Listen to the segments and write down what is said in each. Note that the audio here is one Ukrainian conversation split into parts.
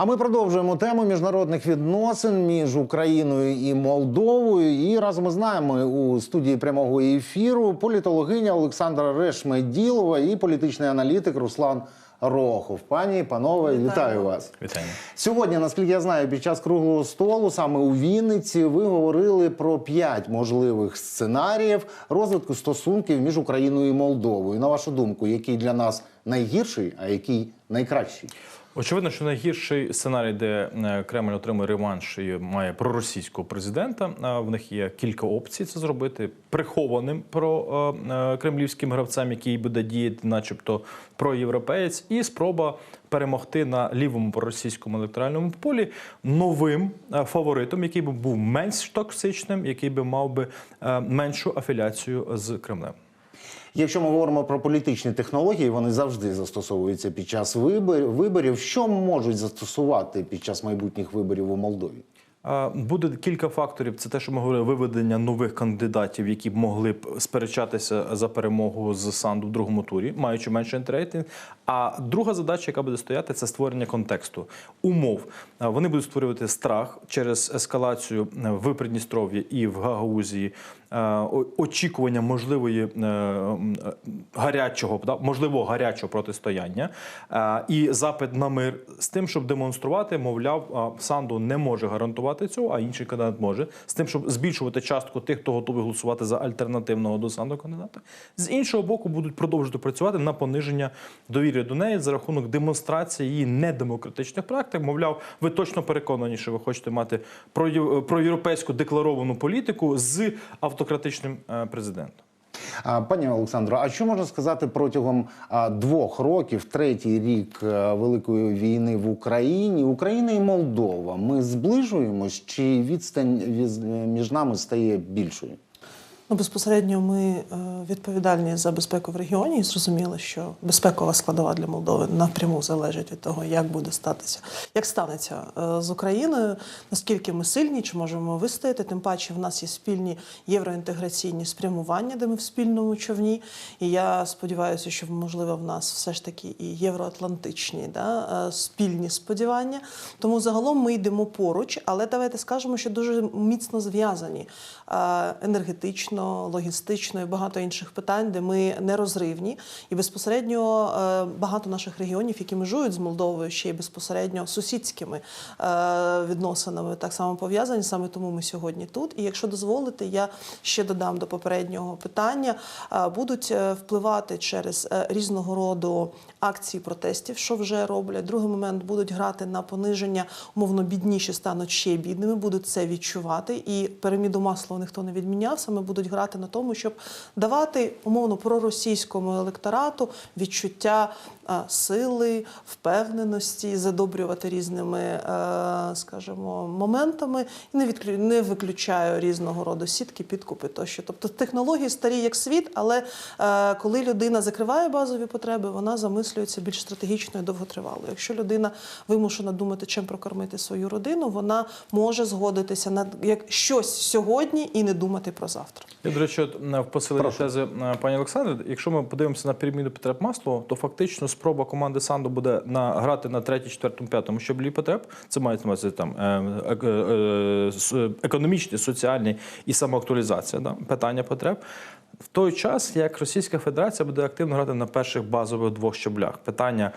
А ми продовжуємо тему міжнародних відносин між Україною і Молдовою. І разом із нами у студії прямого ефіру політологиня Олександра Решмеділова і політичний аналітик Руслан Рохов. Пані, панове, вітаю, вас. Вітання. Сьогодні, наскільки я знаю, під час круглого столу саме у Вінниці ви говорили про п'ять можливих сценаріїв розвитку стосунків між Україною і Молдовою. На вашу думку, який для нас найгірший, а який найкращий? Очевидно, що найгірший сценарій, де е, Кремль отримує реванш і має проросійського президента. В них є кілька опцій це зробити прихованим про е, е, кремлівським гравцем, який буде діяти, начебто проєвропеєць, і спроба перемогти на лівому проросійському електоральному полі новим е, фаворитом, який би був менш токсичним, який би мав би е, меншу афіляцію з Кремлем. Якщо ми говоримо про політичні технології, вони завжди застосовуються під час вибор- виборів. Що можуть застосувати під час майбутніх виборів у Молдові? Буде кілька факторів. Це те, що ми говорили, виведення нових кандидатів, які б могли б сперечатися за перемогу з Санду в другому турі, маючи менше рейтинг. А друга задача, яка буде стояти, це створення контексту, умов. Вони будуть створювати страх через ескалацію в Придністров'ї і в Гагаузії, очікування можливої е, е, гарячого, да, можливо, гарячого протистояння е, і запит на мир з тим, щоб демонструвати, мовляв, Санду не може гарантувати цього, а інший кандидат може, з тим, щоб збільшувати частку тих, хто готовий голосувати за альтернативного до Санду кандидата. З іншого боку, будуть продовжувати працювати на пониження довіри до неї за рахунок демонстрації її недемократичних практик. Мовляв, ви точно переконані, що ви хочете мати про- проєвропейську декларовану політику з автократичним е, президентом. Пані Олександро, а що можна сказати протягом двох років, третій рік е, великої війни в Україні, Україна і Молдова? Ми зближуємось чи відстань віз- між нами стає більшою? Ну, безпосередньо ми е, відповідальні за безпеку в регіоні і зрозуміли, що безпекова складова для Молдови напряму залежить від того, як буде статися, як станеться е, з Україною, наскільки ми сильні, чи можемо вистояти. Тим паче, в нас є спільні євроінтеграційні спрямування, де ми в спільному човні. І я сподіваюся, що можливо в нас все ж таки і євроатлантичні да, е, спільні сподівання. Тому загалом ми йдемо поруч, але давайте скажемо, що дуже міцно зв'язані е, енергетично, логістично і багато інших питань, де ми нерозривні. І безпосередньо е, багато наших регіонів, які межують з Молдовою, ще й безпосередньо сусідськими е, відносинами, так само пов'язані. Саме тому ми сьогодні тут. І якщо дозволите, я ще додам до попереднього питання, е, будуть впливати через різного роду акції протестів, що вже роблять. Другий момент будуть грати на пониження, умовно бідніші стануть ще бідними, будуть це відчувати. І піраміду масла ніхто не відміняв. Саме будуть грати на тому, щоб давати умовно проросійському електорату відчуття сили, впевненості, задобрювати різними, е, скажімо, моментами і не відклю... не виключаю різного роду сітки, підкупи тощо. Тобто технології старі як світ, але е, коли людина закриває базові потреби, вона замислюється більш стратегічно і довготривало. Якщо людина вимушена думати, чим прокормити свою родину, вона може згодитися на як щось сьогодні і не думати про завтра. Я, до речі, е, в посиленні тези е, пані Олександри, якщо ми подивимося на піраміду потреб масло, то фактично спроба команди Санду буде на грати на третій, четвертому, п'ятому щаблі потреб. Це на увазі там е, е, е, економічні, соціальні і самоактуалізація да, питання потреб. В той час, як Російська Федерація буде активно грати на перших базових двох щаблях: питання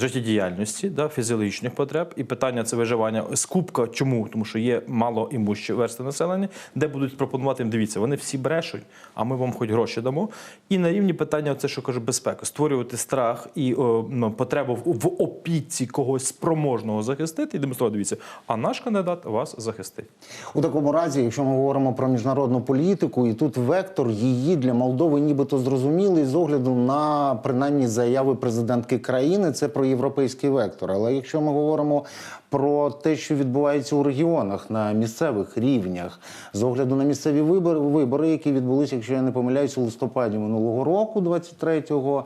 життєдіяльності, да, фізіологічних потреб, і питання це виживання скупка. Чому? Тому що є мало імущі версти населення, де будуть пропонувати їм. Дивіться, вони всі брешуть, а ми вам хоч гроші дамо. І на рівні питання, це що кажу, безпеки, створювати страх і о, ну, потребу в опіці когось спроможного захистити і демонструвати. Дивіться, а наш кандидат вас захистить. У такому разі, якщо ми говоримо про міжнародну політику, і тут вектор її для Молдови нібито зрозумілий з огляду на принаймні заяви президентки країни, це про європейський вектор. Але якщо ми говоримо про те, що відбувається у регіонах на місцевих рівнях, з огляду на місцеві вибори, вибори, які відбулися, якщо я не помиляюсь, у листопаді минулого року, 23-го,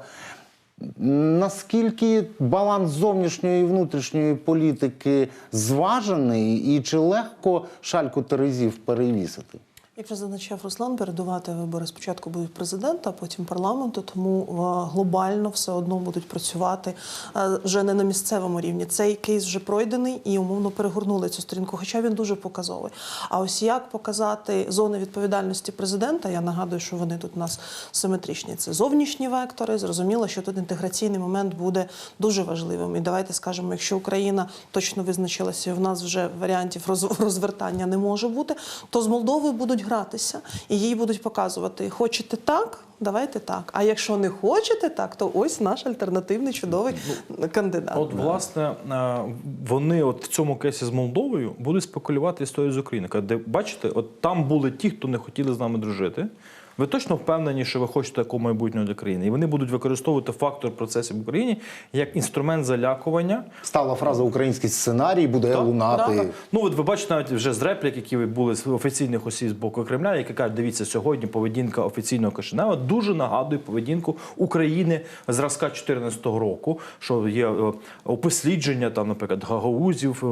Наскільки баланс зовнішньої і внутрішньої політики зважений, і чи легко шальку терезів перевісити? Як вже зазначав Руслан, передувати вибори спочатку будуть президента, а потім парламенту, тому е, глобально все одно будуть працювати е, вже не на місцевому рівні. Цей кейс вже пройдений і умовно перегорнули цю сторінку, хоча він дуже показовий. А ось як показати зони відповідальності президента, я нагадую, що вони тут у нас симетричні. Це зовнішні вектори. Зрозуміло, що тут інтеграційний момент буде дуже важливим. І давайте скажемо, якщо Україна точно визначилася, і в нас вже варіантів роз- розвертання не може бути, то з Молдовою будуть гратися і їй будуть показувати: хочете так, давайте так. А якщо не хочете так, то ось наш альтернативний чудовий кандидат. От, власне, вони от в цьому кейсі з Молдовою будуть спекулювати історію з України. Де бачите, от там були ті, хто не хотіли з нами дружити. Ви точно впевнені, що ви хочете такого майбутнього для країни, і вони будуть використовувати фактор процесів в Україні як інструмент залякування. Стала фраза український сценарій буде Так, лунати. так. Ну от ви бачите навіть вже з реплік, які були з офіційних осіб з боку Кремля, які кажуть, дивіться, сьогодні поведінка офіційного Кишинева дуже нагадує поведінку України зразка 2014 року, що є е, опослідження там, наприклад, гагаузів,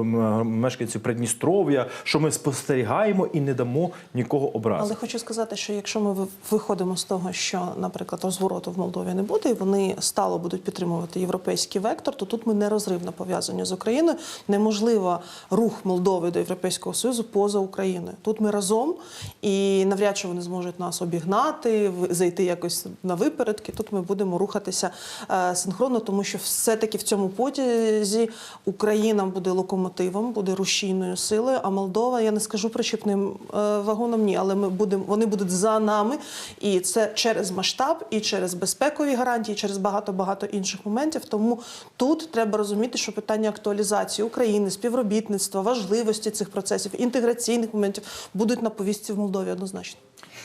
мешканців Придністров'я, що ми спостерігаємо і не дамо нікого образити. Але хочу сказати, що якщо ми ви- виходимо з того, що, наприклад, розвороту в Молдові не буде, і вони стало будуть підтримувати європейський вектор, то тут ми нерозривно пов'язані з Україною. Неможливо рух Молдови до Європейського Союзу поза Україною. Тут ми разом, і навряд чи вони зможуть нас обігнати, зайти якось на випередки. Тут ми будемо рухатися е, синхронно, тому що все-таки в цьому потязі Україна буде локомотивом, буде рушійною силою, а Молдова, я не скажу причіпним е, вагоном, ні, але ми будемо, вони будуть за нами. І це через масштаб, і через безпекові гарантії, і через багато-багато інших моментів. Тому тут треба розуміти, що питання актуалізації України, співробітництва, важливості цих процесів, інтеграційних моментів будуть на повістці в Молдові однозначно.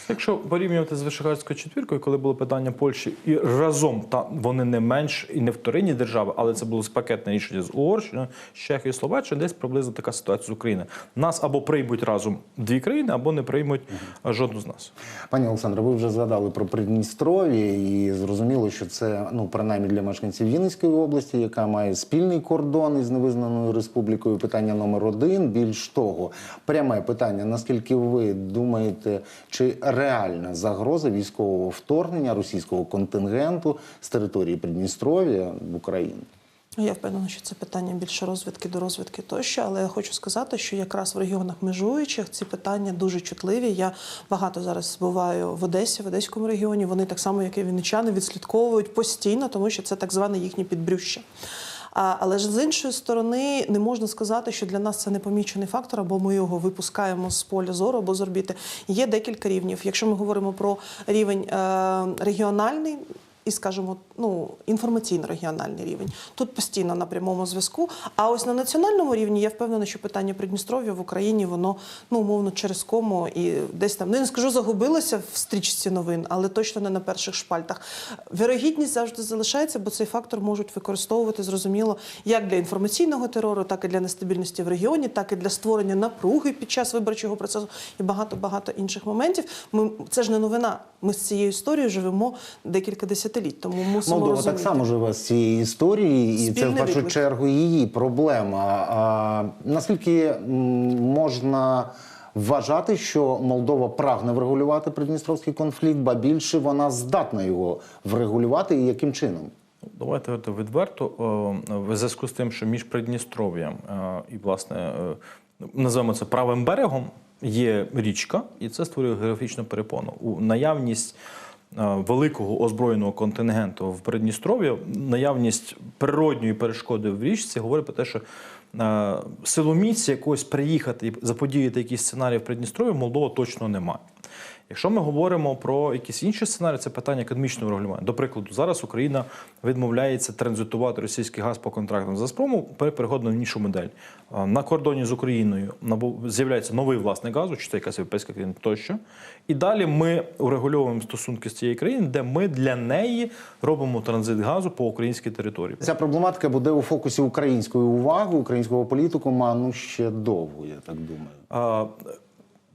Якщо порівнювати з Вишеградською четвіркою, коли було питання Польщі, і разом та вони не менш і не вторинні держави, але це було пакетне рішення з Угорщиною, з Чехією, Словаччиною, десь приблизно така ситуація з Україною. Нас або приймуть разом дві країни, або не приймуть жодну з нас. Пані Олександре, ви вже згадали про Придністров'я, і зрозуміло, що це ну принаймні для мешканців Вінницької області, яка має спільний кордон із невизнаною республікою. Питання номер один. Більш того, пряме питання: наскільки ви думаєте, чи реальна загроза військового вторгнення російського контингенту з території Придністров'я в Україну? Я впевнена, що це питання більше розвідки до розвідки тощо, але я хочу сказати, що якраз в регіонах межуючих ці питання дуже чутливі. Я багато зараз буваю в Одесі, в Одеському регіоні. Вони так само, як і вінничани, відслідковують постійно, тому що це так зване їхнє підбрюща. Але ж з іншої сторони не можна сказати, що для нас це непомічений фактор, або ми його випускаємо з поля зору або з орбіти. Є декілька рівнів. Якщо ми говоримо про рівень е, регіональний. І скажімо, ну інформаційно-регіональний рівень тут постійно на прямому зв'язку. А ось на національному рівні я впевнена, що питання Придністров'я в Україні воно ну умовно через кому і десь там ну, не скажу загубилося в стрічці новин, але точно не на перших шпальтах. Вірогідність завжди залишається, бо цей фактор можуть використовувати зрозуміло як для інформаційного терору, так і для нестабільності в регіоні, так і для створення напруги під час виборчого процесу і багато багато інших моментів. Ми це ж не новина. Ми з цією історією живемо декілька десятиліть, тому мусимо Молдова розуміти. так само живе з цієї історії, і це в першу виклик. чергу її проблема. А наскільки можна вважати, що Молдова прагне врегулювати придністровський конфлікт, ба більше вона здатна його врегулювати і яким чином? Давайте говорити відверто е, в зв'язку з тим, що між Придністров'ям е, і власне е, називаємо це правим берегом є річка, і це створює географічну перепону. У наявність великого озброєного контингенту в Придністров'я, наявність природньої перешкоди в річці говорить про те, що силоміці силоміць якось приїхати і заподіяти якісь сценарії в Придністров'ї Молдова точно немає. Якщо ми говоримо про якісь інші сценарії, це питання економічного регулювання. До прикладу, зараз Україна відмовляється транзитувати російський газ по контрактам з Газпрому переходу на іншу модель. На кордоні з Україною з'являється новий власник газу, чи це якась європейська країна тощо. І далі ми урегульовуємо стосунки з цією країною, де ми для неї робимо транзит газу по українській території. Ця проблематика буде у фокусі української уваги, українського політикума ну ще довго, я так думаю. А,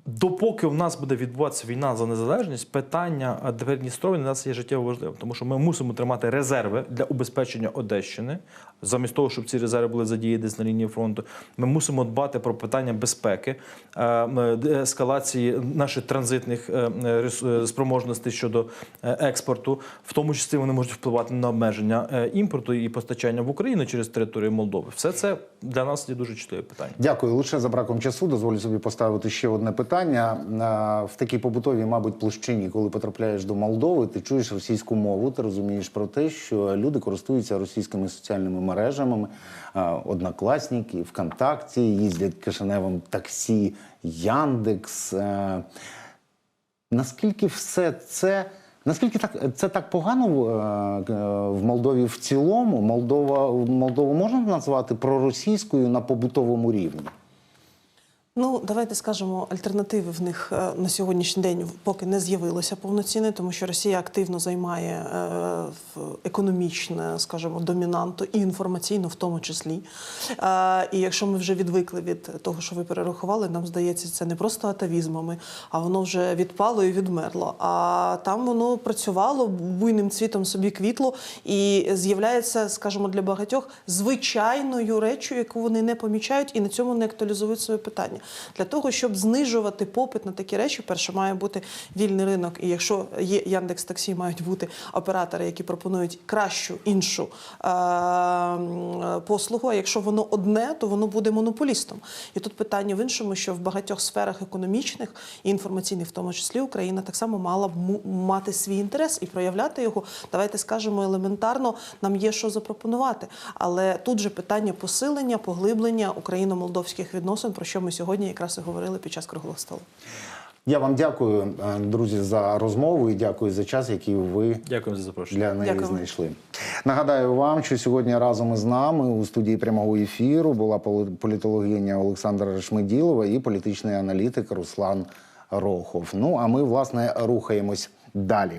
Допоки в нас буде відбуватися війна за незалежність, питання е, Придністров'я для нас є життєво важливим, тому що ми мусимо тримати резерви для убезпечення Одещини. Замість того, щоб ці резерви були задіяні десь на лінії фронту, ми мусимо дбати про питання безпеки, е, де- ескалації наших транзитних е, е, е, спроможностей щодо е, експорту. В тому числі вони можуть впливати на обмеження е, імпорту і постачання в Україну через територію Молдови. Все це для нас є дуже чутливе питання. Дякую. Лише за браком часу дозволю собі поставити ще одне питання. А, В такій побутовій, мабуть, площині, коли потрапляєш до Молдови, ти чуєш російську мову, ти розумієш про те, що люди користуються російськими соціальними мережами, однокласники, ВКонтакті, їздять кишеневим таксі, Яндекс. Наскільки все це. Наскільки так це так погано в, в Молдові в цілому? Молдова Молдову можна назвати проросійською на побутовому рівні? Ну, давайте скажемо, альтернативи в них е, на сьогоднішній день поки не з'явилося повноцінне, тому що Росія активно займає е, економічне, скажімо, домінанту і інформаційно в тому числі. Е, І якщо ми вже відвикли від того, що ви перерахували, нам здається, це не просто атавізмами, а воно вже відпало і відмерло. А там воно працювало буйним цвітом собі квітло і з'являється, скажімо, для багатьох звичайною речю, яку вони не помічають і на цьому не актуалізують своє питання. Для того, щоб знижувати попит на такі речі, перше має бути вільний ринок. І якщо є Яндекс Таксі, мають бути оператори, які пропонують кращу іншу е- послугу. А якщо воно одне, то воно буде монополістом. І тут питання в іншому, що в багатьох сферах економічних і інформаційних, в тому числі Україна так само мала б мати свій інтерес і проявляти його. Давайте скажемо елементарно, нам є що запропонувати. Але тут же питання посилення, поглиблення україно-молдовських відносин, про що ми сьогодні якраз і говорили під час круглого столу. Я вам дякую, е, друзі, за розмову і дякую за час, який ви Дякую за запрошення. для неї Дякую. знайшли. Нагадаю вам, що сьогодні разом із нами у студії прямого ефіру була полі- політологиня Олександра Шмеділова і політичний аналітик Руслан Рохов. Ну а ми власне рухаємось далі.